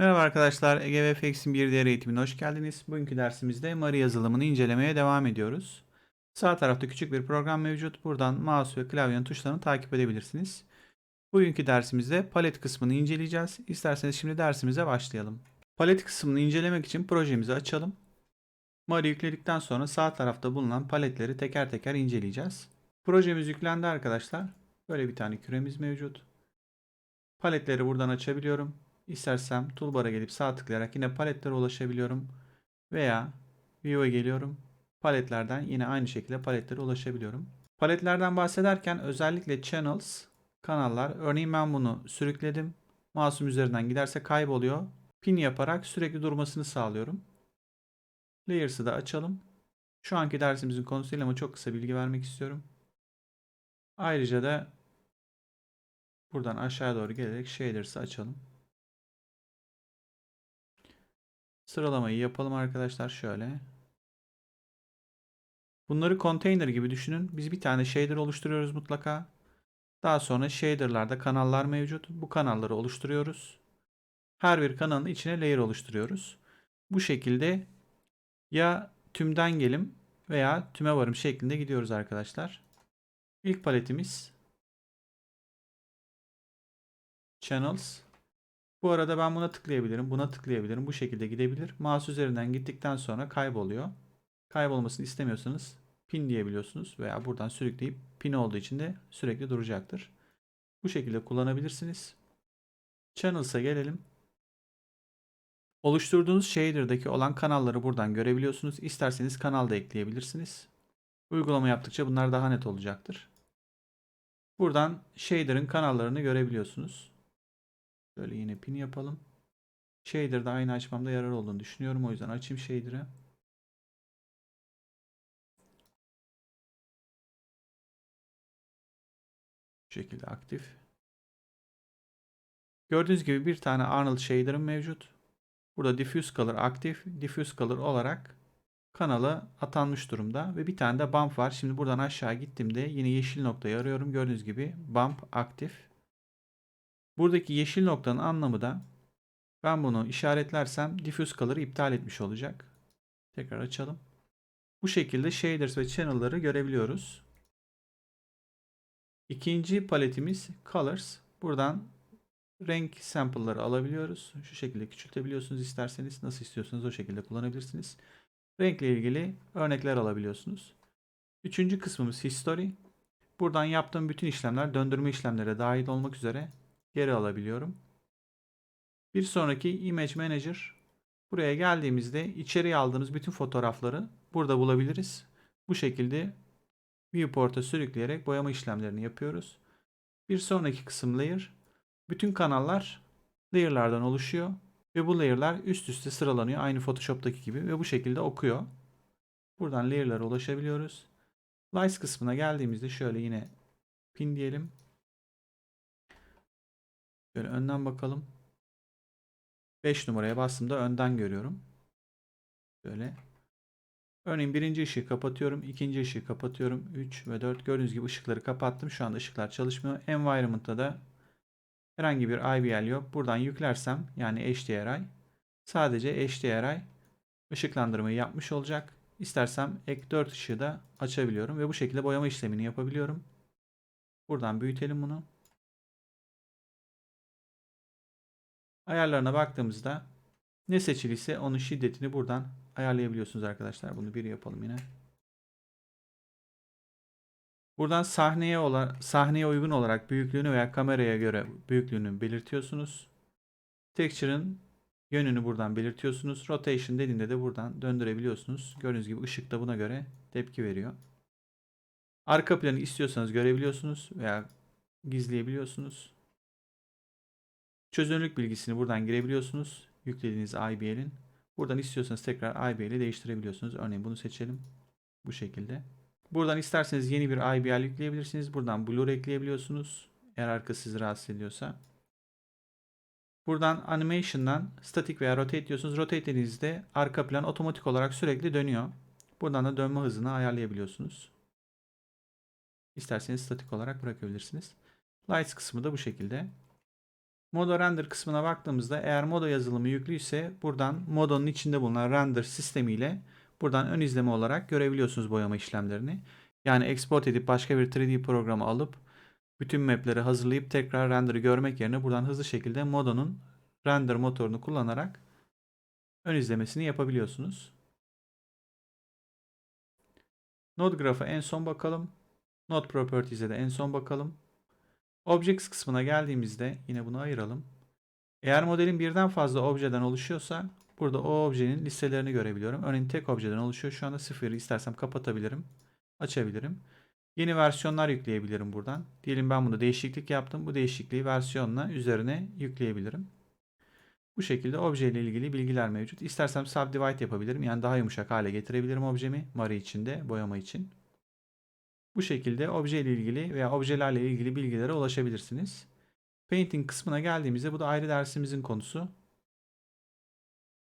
Merhaba arkadaşlar, Ege VFX'in bir diğer eğitimine hoş geldiniz. Bugünkü dersimizde Mari yazılımını incelemeye devam ediyoruz. Sağ tarafta küçük bir program mevcut. Buradan mouse ve klavyenin tuşlarını takip edebilirsiniz. Bugünkü dersimizde palet kısmını inceleyeceğiz. İsterseniz şimdi dersimize başlayalım. Palet kısmını incelemek için projemizi açalım. Mari yükledikten sonra sağ tarafta bulunan paletleri teker teker inceleyeceğiz. Projemiz yüklendi arkadaşlar. Böyle bir tane küremiz mevcut. Paletleri buradan açabiliyorum. İstersem toolbar'a gelip sağ tıklayarak yine paletlere ulaşabiliyorum. Veya View'a geliyorum. Paletlerden yine aynı şekilde paletlere ulaşabiliyorum. Paletlerden bahsederken özellikle channels, kanallar. Örneğin ben bunu sürükledim. Mouse'um üzerinden giderse kayboluyor. Pin yaparak sürekli durmasını sağlıyorum. Layers'ı da açalım. Şu anki dersimizin konusuyla ama çok kısa bilgi vermek istiyorum. Ayrıca da buradan aşağıya doğru gelerek shaders'ı açalım. Sıralamayı yapalım arkadaşlar şöyle. Bunları container gibi düşünün. Biz bir tane shader oluşturuyoruz mutlaka. Daha sonra shader'larda kanallar mevcut. Bu kanalları oluşturuyoruz. Her bir kanalın içine layer oluşturuyoruz. Bu şekilde ya tümden gelim veya tüme varım şeklinde gidiyoruz arkadaşlar. İlk paletimiz Channels. Bu arada ben buna tıklayabilirim, buna tıklayabilirim. Bu şekilde gidebilir. Mouse üzerinden gittikten sonra kayboluyor. Kaybolmasını istemiyorsanız pin diyebiliyorsunuz veya buradan sürükleyip pin olduğu için de sürekli duracaktır. Bu şekilde kullanabilirsiniz. Channels'a gelelim. Oluşturduğunuz shader'daki olan kanalları buradan görebiliyorsunuz. İsterseniz kanal da ekleyebilirsiniz. Uygulama yaptıkça bunlar daha net olacaktır. Buradan shader'ın kanallarını görebiliyorsunuz. Şöyle yine pin yapalım. Shader'da aynı açmamda yarar olduğunu düşünüyorum. O yüzden açayım shader'ı. Bu şekilde aktif. Gördüğünüz gibi bir tane Arnold shader'ım mevcut. Burada diffuse color aktif, diffuse color olarak kanala atanmış durumda ve bir tane de bump var. Şimdi buradan aşağı gittiğimde yine yeşil noktayı arıyorum. Gördüğünüz gibi bump aktif. Buradaki yeşil noktanın anlamı da ben bunu işaretlersem diffuse color'ı iptal etmiş olacak. Tekrar açalım. Bu şekilde shaders ve channel'ları görebiliyoruz. İkinci paletimiz colors. Buradan renk sample'ları alabiliyoruz. Şu şekilde küçültebiliyorsunuz isterseniz. Nasıl istiyorsanız o şekilde kullanabilirsiniz. Renkle ilgili örnekler alabiliyorsunuz. Üçüncü kısmımız history. Buradan yaptığım bütün işlemler döndürme işlemlere dahil olmak üzere geri alabiliyorum. Bir sonraki Image Manager. Buraya geldiğimizde içeriye aldığımız bütün fotoğrafları burada bulabiliriz. Bu şekilde viewport'a sürükleyerek boyama işlemlerini yapıyoruz. Bir sonraki kısım layer. Bütün kanallar layer'lardan oluşuyor ve bu layer'lar üst üste sıralanıyor aynı Photoshop'taki gibi ve bu şekilde okuyor. Buradan layer'lara ulaşabiliyoruz. Lights kısmına geldiğimizde şöyle yine pin diyelim. Şöyle önden bakalım. 5 numaraya bastığımda önden görüyorum. Böyle. Örneğin birinci ışığı kapatıyorum. ikinci ışığı kapatıyorum. 3 ve 4 gördüğünüz gibi ışıkları kapattım. Şu anda ışıklar çalışmıyor. Environment'ta da herhangi bir IBL yok. Buradan yüklersem yani HDRI sadece HDRI ışıklandırmayı yapmış olacak. İstersem ek 4 ışığı da açabiliyorum ve bu şekilde boyama işlemini yapabiliyorum. Buradan büyütelim bunu. Ayarlarına baktığımızda ne seçiliyse onun şiddetini buradan ayarlayabiliyorsunuz arkadaşlar. Bunu bir yapalım yine. Buradan sahneye olan sahneye uygun olarak büyüklüğünü veya kameraya göre büyüklüğünü belirtiyorsunuz. Texture'ın yönünü buradan belirtiyorsunuz. Rotation dediğinde de buradan döndürebiliyorsunuz. Gördüğünüz gibi ışık da buna göre tepki veriyor. Arka planı istiyorsanız görebiliyorsunuz veya gizleyebiliyorsunuz. Çözünürlük bilgisini buradan girebiliyorsunuz. Yüklediğiniz IBL'in. Buradan istiyorsanız tekrar IBL'i değiştirebiliyorsunuz. Örneğin bunu seçelim. Bu şekilde. Buradan isterseniz yeni bir IBL yükleyebilirsiniz. Buradan blur ekleyebiliyorsunuz. Eğer arka sizi rahatsız ediyorsa. Buradan animation'dan static veya rotate diyorsunuz. Rotate dediğinizde arka plan otomatik olarak sürekli dönüyor. Buradan da dönme hızını ayarlayabiliyorsunuz. İsterseniz statik olarak bırakabilirsiniz. Lights kısmı da bu şekilde. Modo render kısmına baktığımızda eğer modo yazılımı yüklüyse buradan modonun içinde bulunan render sistemiyle buradan ön izleme olarak görebiliyorsunuz boyama işlemlerini. Yani export edip başka bir 3D programı alıp bütün mapleri hazırlayıp tekrar render'ı görmek yerine buradan hızlı şekilde modonun render motorunu kullanarak ön izlemesini yapabiliyorsunuz. Node Graph'a en son bakalım. Node Properties'e de en son bakalım. Objects kısmına geldiğimizde yine bunu ayıralım. Eğer modelin birden fazla objeden oluşuyorsa burada o objenin listelerini görebiliyorum. Örneğin tek objeden oluşuyor. Şu anda sıfırı istersem kapatabilirim. Açabilirim. Yeni versiyonlar yükleyebilirim buradan. Diyelim ben bunu değişiklik yaptım. Bu değişikliği versiyonla üzerine yükleyebilirim. Bu şekilde obje ile ilgili bilgiler mevcut. İstersem subdivide yapabilirim. Yani daha yumuşak hale getirebilirim objemi. Mari içinde, boyama için. Bu şekilde obje ile ilgili veya objelerle ilgili bilgilere ulaşabilirsiniz. Painting kısmına geldiğimizde bu da ayrı dersimizin konusu.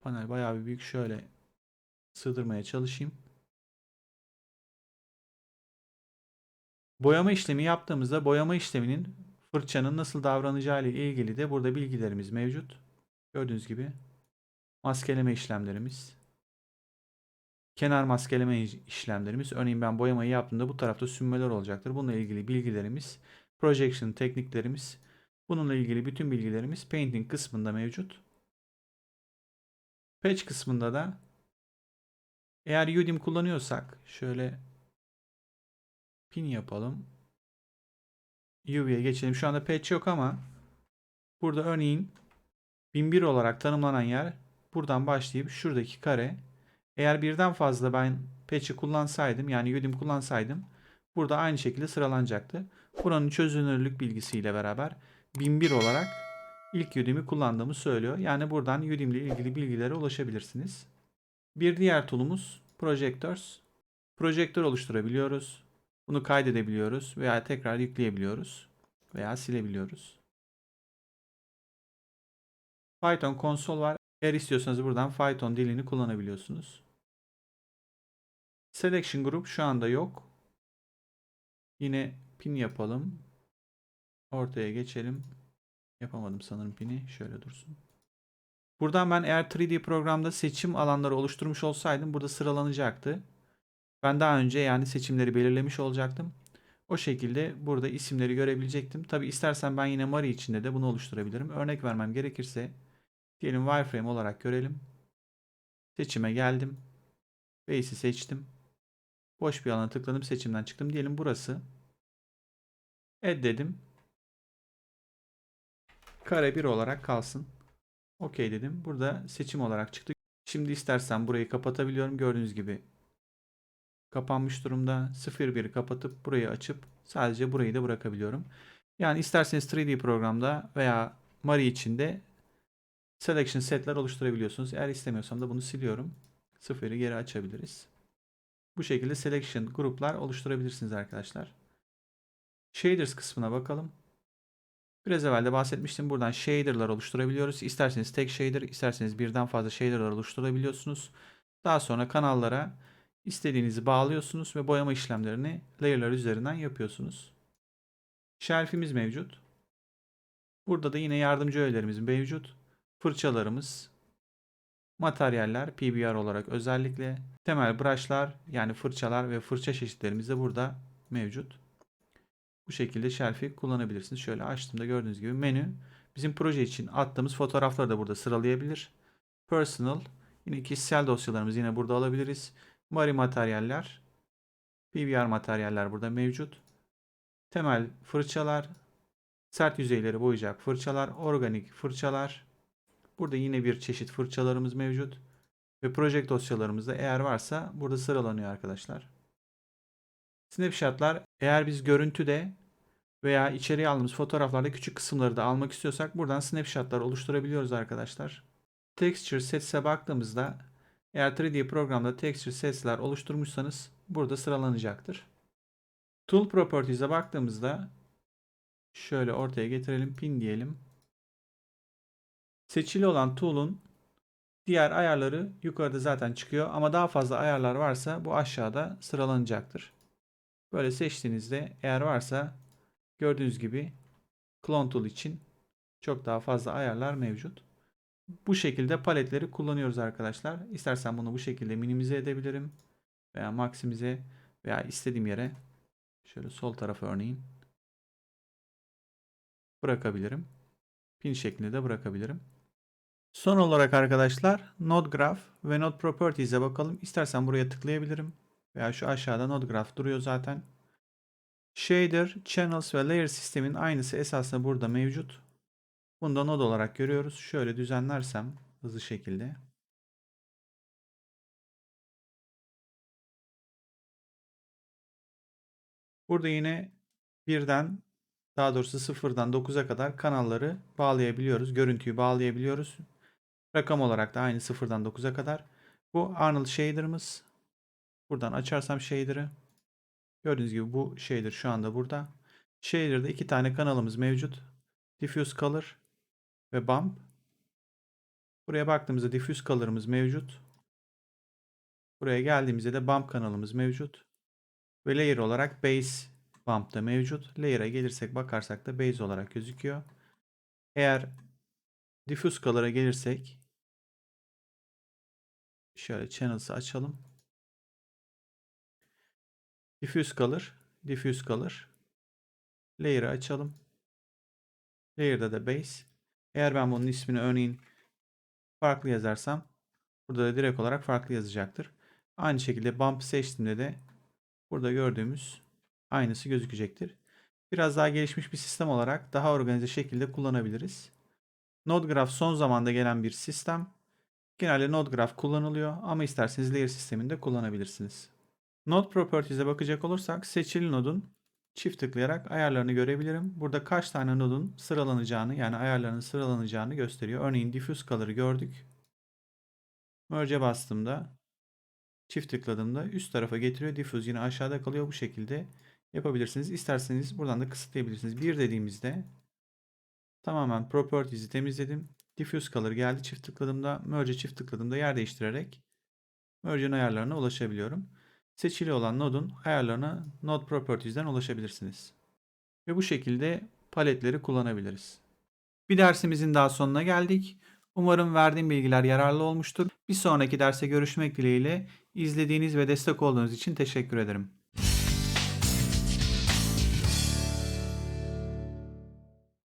Panel bayağı bir büyük. Şöyle sığdırmaya çalışayım. Boyama işlemi yaptığımızda boyama işleminin fırçanın nasıl davranacağı ile ilgili de burada bilgilerimiz mevcut. Gördüğünüz gibi maskeleme işlemlerimiz, kenar maskeleme işlemlerimiz. Örneğin ben boyamayı yaptığımda bu tarafta sünmeler olacaktır. Bununla ilgili bilgilerimiz, projection tekniklerimiz, bununla ilgili bütün bilgilerimiz painting kısmında mevcut. Patch kısmında da eğer UDIM kullanıyorsak şöyle pin yapalım. UV'ye geçelim. Şu anda patch yok ama burada örneğin 1001 olarak tanımlanan yer buradan başlayıp şuradaki kare eğer birden fazla ben patch'i kullansaydım yani UDIM kullansaydım burada aynı şekilde sıralanacaktı. Buranın çözünürlük bilgisiyle beraber 1001 olarak ilk UDIM'i kullandığımı söylüyor. Yani buradan UDIM ile ilgili bilgilere ulaşabilirsiniz. Bir diğer tool'umuz Projectors. Projektör oluşturabiliyoruz. Bunu kaydedebiliyoruz veya tekrar yükleyebiliyoruz veya silebiliyoruz. Python konsol var. Eğer istiyorsanız buradan Python dilini kullanabiliyorsunuz. Selection Group şu anda yok. Yine pin yapalım. Ortaya geçelim. Yapamadım sanırım pini. Şöyle dursun. Buradan ben eğer 3D programda seçim alanları oluşturmuş olsaydım burada sıralanacaktı. Ben daha önce yani seçimleri belirlemiş olacaktım. O şekilde burada isimleri görebilecektim. Tabi istersen ben yine Mari içinde de bunu oluşturabilirim. Örnek vermem gerekirse diyelim wireframe olarak görelim. Seçime geldim. Base'i seçtim. Boş bir alana tıkladım. Seçimden çıktım. Diyelim burası. Add dedim. Kare 1 olarak kalsın. OK dedim. Burada seçim olarak çıktı. Şimdi istersen burayı kapatabiliyorum. Gördüğünüz gibi kapanmış durumda. 01'i kapatıp burayı açıp sadece burayı da bırakabiliyorum. Yani isterseniz 3D programda veya Mari içinde selection setler oluşturabiliyorsunuz. Eğer istemiyorsam da bunu siliyorum. 0'ı geri açabiliriz. Bu şekilde selection gruplar oluşturabilirsiniz arkadaşlar. Shaders kısmına bakalım. Biraz evvel de bahsetmiştim. Buradan shader'lar oluşturabiliyoruz. İsterseniz tek shader, isterseniz birden fazla shader'lar oluşturabiliyorsunuz. Daha sonra kanallara istediğinizi bağlıyorsunuz ve boyama işlemlerini layer'lar üzerinden yapıyorsunuz. Shelf'imiz mevcut. Burada da yine yardımcı öğelerimiz mevcut. Fırçalarımız, materyaller PBR olarak özellikle temel brushlar yani fırçalar ve fırça çeşitlerimiz de burada mevcut. Bu şekilde shelf'i kullanabilirsiniz. Şöyle açtığımda gördüğünüz gibi menü bizim proje için attığımız fotoğrafları da burada sıralayabilir. Personal yine kişisel dosyalarımızı yine burada alabiliriz. Mari materyaller, PBR materyaller burada mevcut. Temel fırçalar, sert yüzeyleri boyayacak fırçalar, organik fırçalar. Burada yine bir çeşit fırçalarımız mevcut. Ve proje dosyalarımız da eğer varsa burada sıralanıyor arkadaşlar. Snapshotlar eğer biz görüntüde veya içeriye aldığımız fotoğraflarda küçük kısımları da almak istiyorsak buradan snapshotlar oluşturabiliyoruz arkadaşlar. Texture Sets'e baktığımızda eğer 3D programda texture sets'ler oluşturmuşsanız burada sıralanacaktır. Tool Properties'e baktığımızda şöyle ortaya getirelim. Pin diyelim. Seçili olan tool'un diğer ayarları yukarıda zaten çıkıyor ama daha fazla ayarlar varsa bu aşağıda sıralanacaktır. Böyle seçtiğinizde eğer varsa gördüğünüz gibi Clone Tool için Çok daha fazla ayarlar mevcut. Bu şekilde paletleri kullanıyoruz arkadaşlar. İstersen bunu bu şekilde minimize edebilirim. Veya maksimize veya istediğim yere şöyle sol tarafa örneğin bırakabilirim. Pin şeklinde de bırakabilirim. Son olarak arkadaşlar Node Graph ve Node Properties'e bakalım. İstersen buraya tıklayabilirim. Veya şu aşağıda Node Graph duruyor zaten. Shader, Channels ve Layer sistemin aynısı esasında burada mevcut. Bunu da node olarak görüyoruz. Şöyle düzenlersem hızlı şekilde. Burada yine birden daha doğrusu sıfırdan 9'a kadar kanalları bağlayabiliyoruz. Görüntüyü bağlayabiliyoruz. Rakam olarak da aynı sıfırdan 9'a kadar. Bu Arnold Shader'ımız. Buradan açarsam Shader'ı. Gördüğünüz gibi bu shader şu anda burada. Shader'da iki tane kanalımız mevcut. Diffuse Color ve Bump. Buraya baktığımızda Diffuse Color'ımız mevcut. Buraya geldiğimizde de Bump kanalımız mevcut. Ve Layer olarak Base Bump da mevcut. Layer'a gelirsek bakarsak da Base olarak gözüküyor. Eğer Diffuse Color'a gelirsek şöyle Channels'ı açalım. Diffuse Color, Diffuse Color. Layer'ı açalım. Layer'da da Base. Eğer ben bunun ismini örneğin farklı yazarsam burada da direkt olarak farklı yazacaktır. Aynı şekilde Bump seçtiğimde de burada gördüğümüz aynısı gözükecektir. Biraz daha gelişmiş bir sistem olarak daha organize şekilde kullanabiliriz. Node Graph son zamanda gelen bir sistem. Genelde Node Graph kullanılıyor ama isterseniz Layer sisteminde kullanabilirsiniz. Node Properties'e bakacak olursak seçili nodun çift tıklayarak ayarlarını görebilirim. Burada kaç tane nodun sıralanacağını yani ayarlarının sıralanacağını gösteriyor. Örneğin Diffuse Color'ı gördük. Merge'e bastığımda çift tıkladığımda üst tarafa getiriyor. Diffuse yine aşağıda kalıyor. Bu şekilde yapabilirsiniz. İsterseniz buradan da kısıtlayabilirsiniz. Bir dediğimizde tamamen Properties'i temizledim. Diffuse Color geldi. Çift tıkladığımda Merge çift tıkladığımda yer değiştirerek Merge'in ayarlarına ulaşabiliyorum. Seçili olan nodun ayarlarına Node Properties'den ulaşabilirsiniz. Ve bu şekilde paletleri kullanabiliriz. Bir dersimizin daha sonuna geldik. Umarım verdiğim bilgiler yararlı olmuştur. Bir sonraki derse görüşmek dileğiyle izlediğiniz ve destek olduğunuz için teşekkür ederim.